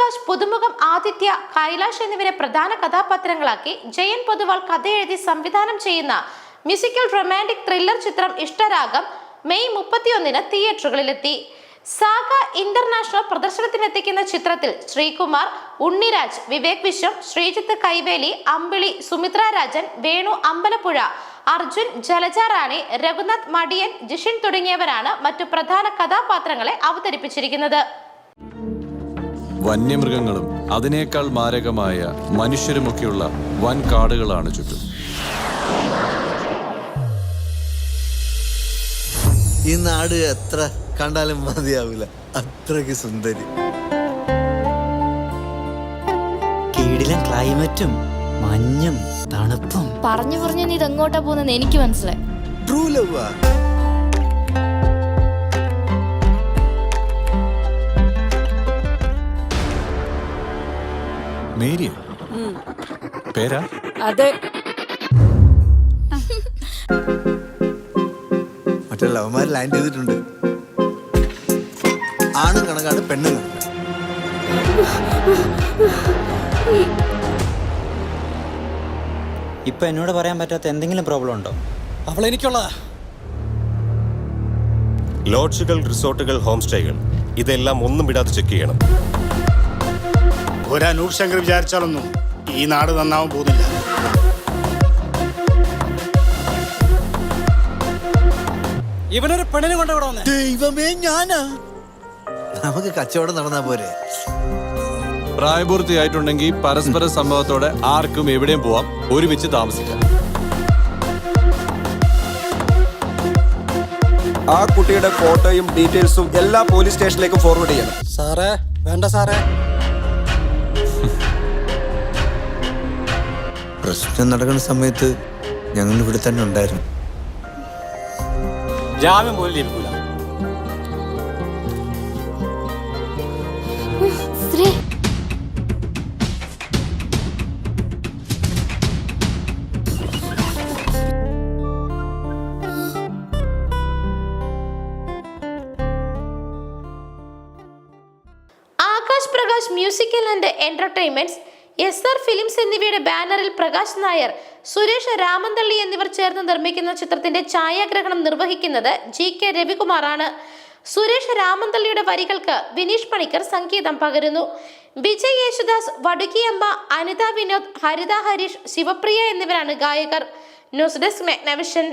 പ്രകാശ് പുതുമുഖം ആദിത്യ കൈലാഷ് എന്നിവരെ പ്രധാന കഥാപാത്രങ്ങളാക്കി ജയൻ പൊതുവാൾ കഥയെഴുതി സംവിധാനം ചെയ്യുന്ന മ്യൂസിക്കൽ റൊമാന്റിക് ത്രില്ലർ ചിത്രം ഇഷ്ടരാഗം മെയ് മുപ്പത്തിയൊന്നിന് തിയേറ്ററുകളിലെത്തി. സാഗ ഇന്റർനാഷണൽ പ്രദർശനത്തിനെത്തിക്കുന്ന ചിത്രത്തിൽ ശ്രീകുമാർ ഉണ്ണിരാജ് വിവേക് വിശ്വം ശ്രീജിത്ത് കൈവേലി അമ്പിളി സുമിത്ര രാജൻ വേണു അമ്പലപ്പുഴ അർജുൻ ജലജ റാണി രഘുനാഥ് മടിയൻ ജിഷിൻ തുടങ്ങിയവരാണ് മറ്റു പ്രധാന കഥാപാത്രങ്ങളെ അവതരിപ്പിച്ചിരിക്കുന്നത്. വന്യമൃഗങ്ങളും അതിനേക്കാൾ മാരകമായ മനുഷ്യരുമൊക്കെയുള്ള വൻ കാടുകളാണ് ചുറ്റും. ഈ നാട് എത്ര കണ്ടാലും മതിയാവില്ല. അത്രയ്ക്ക് സുന്ദരി. കീടിലും ക്ലൈമറ്റും മഞ്ഞും തണുപ്പും. പറഞ്ഞു പറഞ്ഞു നീ ഇതെങ്ങോട്ടാ പോകുന്നെന്ന് എനിക്ക് മനസ്സിലായി. ട്രൂ ലവ് മേരിയ പേരാ? അതെ. മറ്റേ ലവന്മാർ ലാൻഡ് ചെയ്തിട്ടുണ്ട്. ആണും കണക്കാണ് പെണ്ണും ഇപ്പൊ എന്നോട് പറയാൻ പറ്റാത്ത എന്തെങ്കിലും പ്രോബ്ലം ഉണ്ടോ? അവൾ എനിക്കുള്ളതാ. ലോഡ്ജുകൾ റിസോർട്ടുകൾ ഹോം സ്റ്റേകൾ ഇതെല്ലാം ഒന്നും വിടാതെ ചെക്ക് ചെയ്യണം. ഒരു അനൂർ ശങ്കർ വിചാരിച്ചാലൊന്നും ഈ നാട് നന്നാവാൻ പോകുന്നില്ല. ഇവനൊരു പെണ്ണിനെ കൊണ്ടുവിടെ വന്നേ? ദൈവമേ ഞാനാ. നമുക്ക് കച്ചവടം നടന്നാ പോരെ. പ്രായപൂർത്തിയായിട്ടുണ്ടെങ്കിൽ പരസ്പര സംഭവത്തോടെ ആർക്കും എവിടെയും പോവാം. ഒരുമിച്ച് താമസിക്കാം. ആ കുട്ടിയുടെ ഫോട്ടോയും ഡീറ്റെയിൽസും എല്ലാ പോലീസ് സ്റ്റേഷനിലേക്കും ഫോർവേഡ് ചെയ്യണം. സാറേ വേണ്ട സാറേ. പ്രശ്നം നടക്കുന്ന സമയത്ത് ഞങ്ങൾ ഇവിടെ തന്നെ ഉണ്ടായിരുന്നു. ജാമ്യം പോലും ലഭിക്കൂല. Shri Akash Prakash musical and entertainments S R films എന്നിവയുടെ ബാനറിൽ പ്രകാശ് നായർ സുരേഷ് രാമന്തള്ളി എന്നിവർ ചേർന്ന് നിർമ്മിക്കുന്ന ചിത്രത്തിന്റെ ഛായാഗ്രഹണം നിർവഹിക്കുന്നത് ജി കെ രവികുമാറാണ്. സുരേഷ് രാമന്തള്ളിയുടെ വരികൾക്ക് വിനീഷ് പണിക്കർ സംഗീതം പകരുന്നു. വിജയ് യേശുദാസ് വടുകിയമ്മ അനിത വിനോദ് ഹരിത ഹരീഷ് ശിവപ്രിയ എന്നിവരാണ് ഗായകർ. News desk Megnavision.